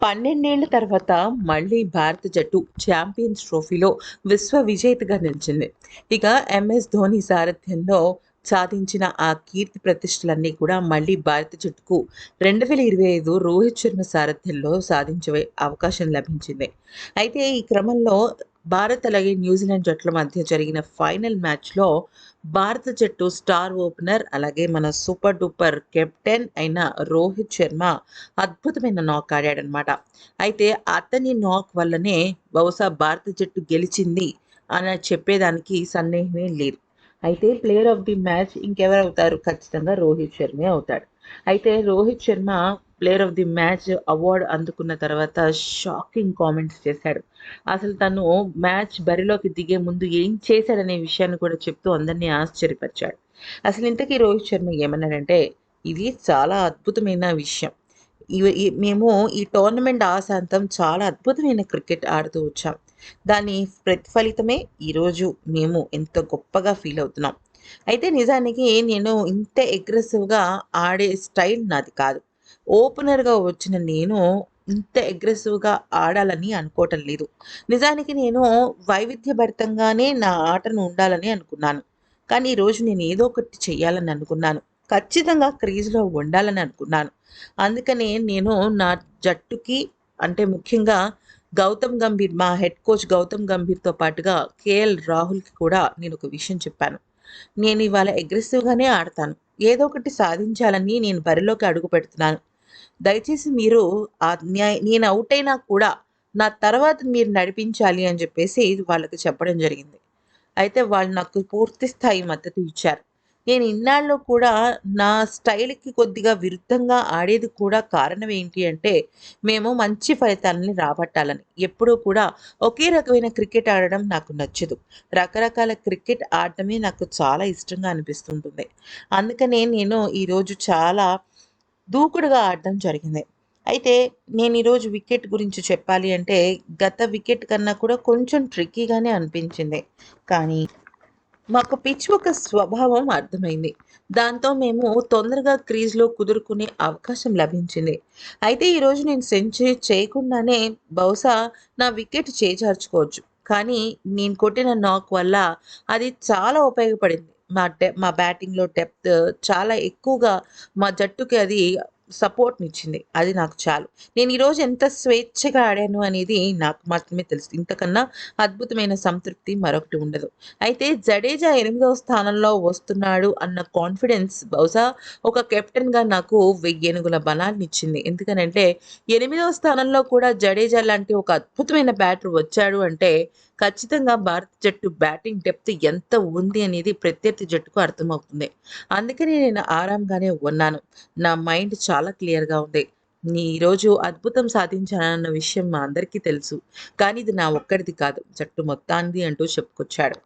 పన్నెండేళ్ళ తర్వాత మళ్ళీ భారత జట్టు ఛాంపియన్స్ ట్రోఫీలో విశ్వ విజేతగా నిలిచింది. ఇక ఎంఎస్ ధోని సారథ్యంలో సాధించిన ఆ కీర్తి ప్రతిష్టలన్నీ కూడా మళ్ళీ భారత జట్టుకు రెండు వేల ఇరవై ఐదు రోహిత్ శర్మ సారథ్యంలో సాధించే అవకాశం లభించింది. అయితే ఈ క్రమంలో భారత్ అలాగే న్యూజిలాండ్ జట్ల మధ్య జరిగిన ఫైనల్ మ్యాచ్లో భారత జట్టు స్టార్ ఓపెనర్ అలాగే మన సూపర్ డూపర్ కెప్టెన్ అయిన రోహిత్ శర్మ అద్భుతమైన నాక్ ఆడాడనమాట అయితే అతని నాక్ వల్లనే బహుశా భారత జట్టు గెలిచింది అని చెప్పేదానికి సందేహమే లేదు. అయితే ప్లేయర్ ఆఫ్ ది మ్యాచ్ ఇంకెవరు అవుతారు? ఖచ్చితంగా రోహిత్ శర్మే అవుతాడు. అయితే Rohit Sharma player of the match award అందుకున్న తర్వాత షాకింగ్ కామెంట్స్ చేశాడు. అసలు తను మ్యాచ్ బరిలోకి దిగే ముందు ఏం చేశాడనే విషయాన్ని కూడా చెప్తూ అందరినీ ఆశ్చర్యపరిచాడు. అసలు ఇంతకీ రోహిత్ శర్మ ఏమన్నాడంటే ఇది చాలా అద్భుతమైన విషయం. మేము ఈ టోర్నమెంట్ ఆశాంతం చాలా అద్భుతమైన క్రికెట్ ఆడుతూ వచ్చాం. దాని ప్రతిఫలితమే ఈరోజు మేము ఎంత గొప్పగా ఫీల్ అవుతున్నాం. అయితే నిజానికి నేను ఇంత అగ్రెసివ్గా ఆడే స్టైల్ నాది కాదు. ఓపెనర్గా వచ్చిన నేను ఇంత అగ్రెసివ్గా ఆడాలని అనుకోవటం లేదు. నిజానికి నేను వైవిధ్యభరితంగానే నా ఆటను ఉండాలని అనుకున్నాను. కానీ ఈరోజు నేను ఏదో ఒకటి చేయాలని అనుకున్నాను. ఖచ్చితంగా క్రీజ్లో ఉండాలని అనుకున్నాను. అందుకనే నేను నా జట్టుకి అంటే ముఖ్యంగా గౌతమ్ గంభీర్ మా హెడ్ కోచ్ గౌతమ్ గంభీర్తో పాటుగా కేఎల్ రాహుల్కి కూడా నేను ఒక విషయం చెప్పాను. నేను ఇవాళ అగ్రెసివ్గానే ఆడతాను. ఏదో ఒకటి సాధించాలని నేను బరిలోకి అడుగు పెడుతున్నాను. దయచేసి మీరు నేను అవుట్ అయినా కూడా నా తర్వాత మీరు నడిపించాలి అని చెప్పేసి వాళ్ళకి చెప్పడం జరిగింది. అయితే వాళ్ళు నాకు పూర్తి స్థాయి మద్దతు ఇచ్చారు. నేను ఇన్నాళ్ళు కూడా నా స్టైల్కి కొద్దిగా విరుద్ధంగా ఆడేది కూడా కారణం ఏంటి అంటే మేము మంచి ఫలితాలని రాబట్టాలని. ఎప్పుడూ కూడా ఒకే రకమైన క్రికెట్ ఆడడం నాకు నచ్చదు. రకరకాల క్రికెట్ ఆడటమే నాకు చాలా ఇష్టంగా అనిపిస్తుంటుంది. అందుకనే నేను ఈరోజు చాలా దూకుడుగా ఆడడం జరిగింది. అయితే నేను ఈరోజు వికెట్ గురించి చెప్పాలి అంటే గత వికెట్ కన్నా కూడా కొంచెం ట్రిక్కీగానే అనిపించింది. కానీ మాకు పిచ్ ఒక స్వభావం అర్థమైంది. దాంతో మేము తొందరగా క్రీజ్లో కుదురుకునే అవకాశం లభించింది. అయితే ఈరోజు నేను సెంచరీ చేయకుండానే బహుశా నా వికెట్ చేజార్చుకోవచ్చు. కానీ నేను కొట్టిన నాక్ వల్ల అది చాలా ఉపయోగపడింది. మా డె మా బ్యాటింగ్లో డెప్త్ చాలా ఎక్కువగా మా జట్టుకి అది సపోర్ట్నిచ్చింది అది నాకు చాలు. నేను ఈరోజు ఎంత స్వేచ్ఛగా ఆడాను అనేది నాకు మాత్రమే తెలుసు. ఇంతకన్నా అద్భుతమైన సంతృప్తి మరొకటి ఉండదు. అయితే జడేజా ఎనిమిదవ స్థానంలో వస్తున్నాడు అన్న కాన్ఫిడెన్స్ బహుశా ఒక కెప్టెన్గా నాకు వెయ్యేనుగుల బలాన్ని ఇచ్చింది. ఎందుకనంటే ఎనిమిదవ స్థానంలో కూడా జడేజా లాంటి ఒక అద్భుతమైన బ్యాటర్ వచ్చాడు అంటే ఖచ్చితంగా భారత జట్టు బ్యాటింగ్ డెప్త్ ఎంత ఉంది అనేది ప్రత్యర్థి జట్టుకు అర్థమవుతుంది. అందుకని నేను ఆరాంగానే ఉన్నాను. నా మైండ్ చాలా చాలా క్లియర్గా ఉంది. నీ ఈరోజు అద్భుతం సాధించానన్న విషయం మా అందరికీ తెలుసు. కానీ ఇది నా ఒక్కడిది కాదు. జట్టు మొత్తానిది అంటూ చెప్పుకొచ్చాడు.